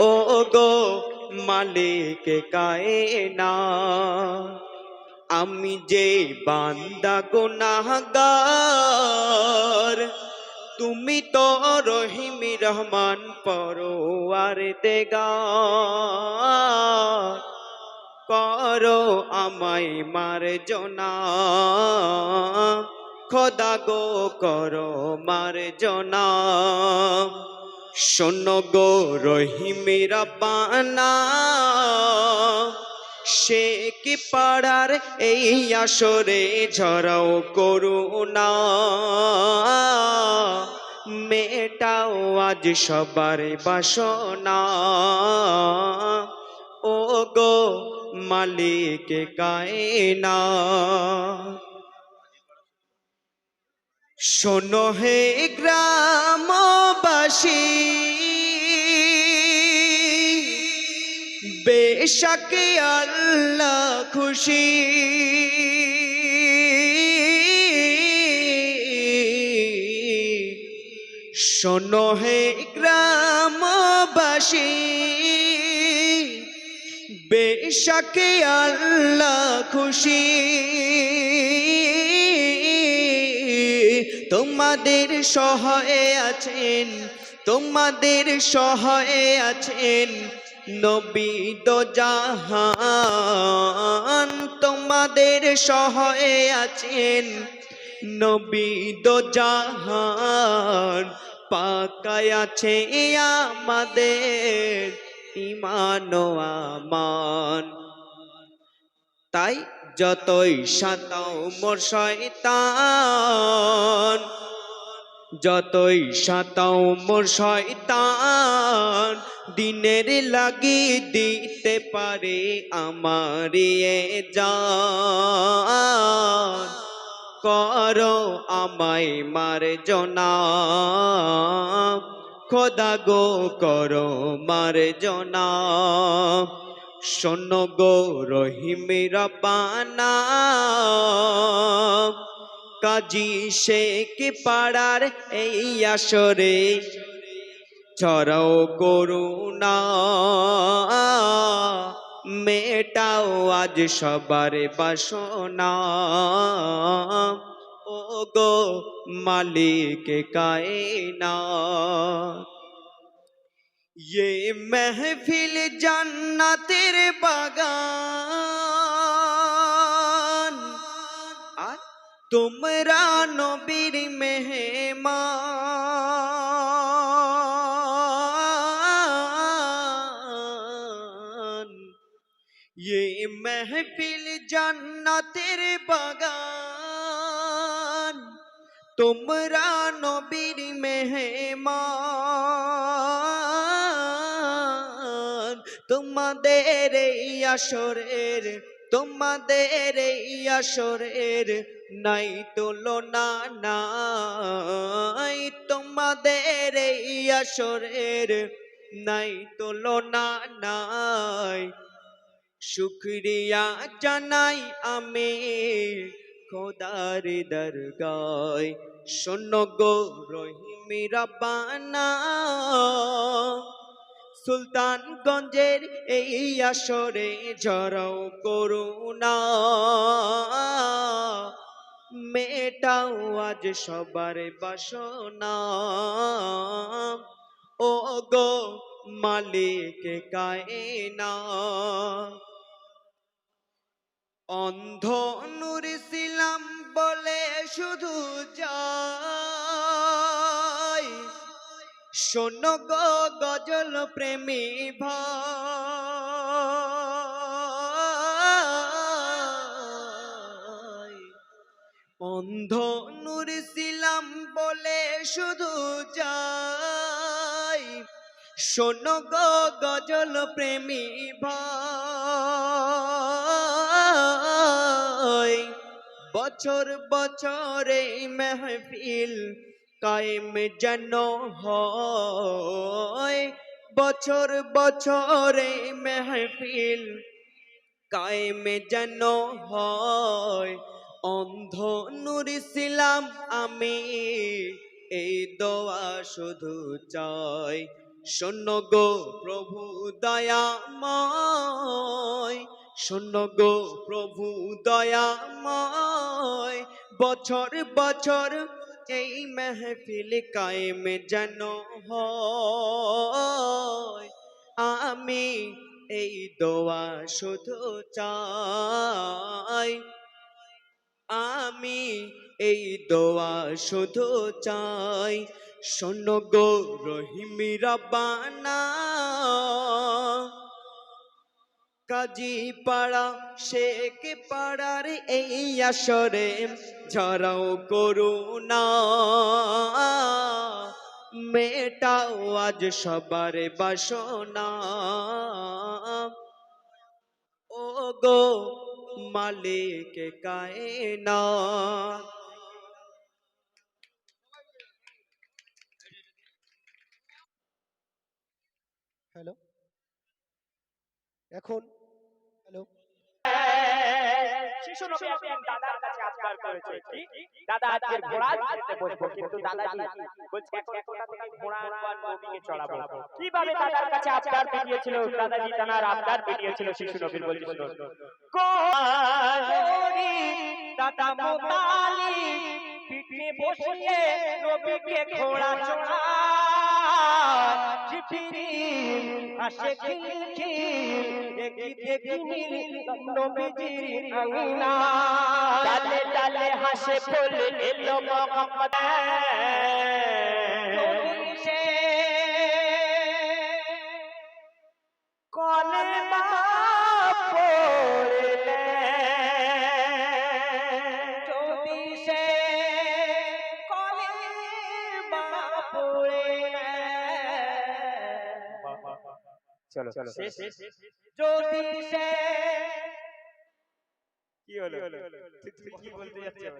ও গো মালিক কায়না, আমি যে বান্দা গুনাহগার, তুমি তো রহিম রহমান পরোয়ার দেগা করো আমায় মার জনা খোদা গো করো মার জনা শোনো গো রহিম বানা সে কি পাড়ার এই আসরে ঝরাও করুণা? মেটাও আজ সবার বাসনা। ও গো মালিক কায়না শোনো হে গ্রামবাসী বেশক আল্লাহ খুশি। শোনো হে গ্রামবাসী বেশক আল্লাহ খুশি। তোমাদের সহায়ে আছেন, তোমাদের সহায়ে আছেন নবী দো জাহান, তোমাদের সহায়ে আছেন নবী দো জাহান, পাকায় আছে আমাদের ইমান আমান। তাই যতই সাতাও মোর শয়তান, যতই সাতাও মোর শয়তান, দিনের লাগি দিতে পারে আমার জান। করো আমায় মার জনা খোদা গো করো মার জনা শোনো গো রহিমের রব্বানা, কাজী শেখ পাড়ার এই আসরে ছড়াও করুণা, মেটাও আজ সবার বাসনা। ও গো মালিক কায়না ये महफिल জান্নাতের বাগান আর তোমরা নবীর মেহমান ये महफिल জান্নাতের বাগান তোমরা নবীর মেহমান তোমাদের এই আসরের, তোমাদের এই আসরের নাই তুলনা নাই। তোমাদের এই আসরের নাই তুলনা নাই। শুক্রিয়া জানাই আমি খোদার দরগায়, শোনো গো রহিমি রব্বানা। সুলতানগঞ্জের এই আসরে ঝরাও করুণা। মেটাও আজ সবার বাসনা। ও গো মালিক কায়না। অন্ধ নূর বলে শুধু যাই শোনো গো গজল প্রেমী ভাই। অন্ধ নূর ছিলাম বলে শুধু যাই। শোনো গো গজল প্রেমী ভাই। বছর বছরে মেহফিল কায়েম যেন হয়। বছর বছরে মেহফিল কায়েম যেন হয়। অন্ধ নুরি ছিলাম আমি এই দোয়া শুধু চাই। শূন্য গো প্রভু দয়াময়, শোন গো প্রভু দয়াময়। বছর বছর এই মেহফিল কায়েম যেন আমি এই দোয়া শুধু চাই। আমি এই দোয়া শুধু চাই। শোন গো রহিমি রব্বানা। কাজী পাড়া, শেখ পাড়ার এই আসরে ঝরাও করুণা। মেটাও আজ সবার বাসনা। ও গো মালিক কায়না। হ্যালো এখন হ্যালো। শিশু নবী একদিন দাদার কাছে আবদার করেছে কি দাদা আজকে ঘোড়া চড়তে বসবো কিন্তু দাদাজি বলছে এখন কোথা থেকে ঘোড়া আনব আর নবীকে চড়াবো? কীভাবে দাদার কাছে আবদার পেটিয়েছিল দাদাজি তানার আবদার পেটিয়েছিল শিশু নবীর বলছে শুনো কোরি দাদা মোতালি পিঠে বসিয়ে নবীকে ঘোড়া চড়া আসে খিলখিল দেখি দেখি নবীজির আঙিনা। ডালে ডালে হাসে ফুল এলো মোহাম্মদ। কলেমা পড়লে। যদি সে কলেমা চলো চলো যদি সে কি হলো? কি বলতে যাচ্ছিস?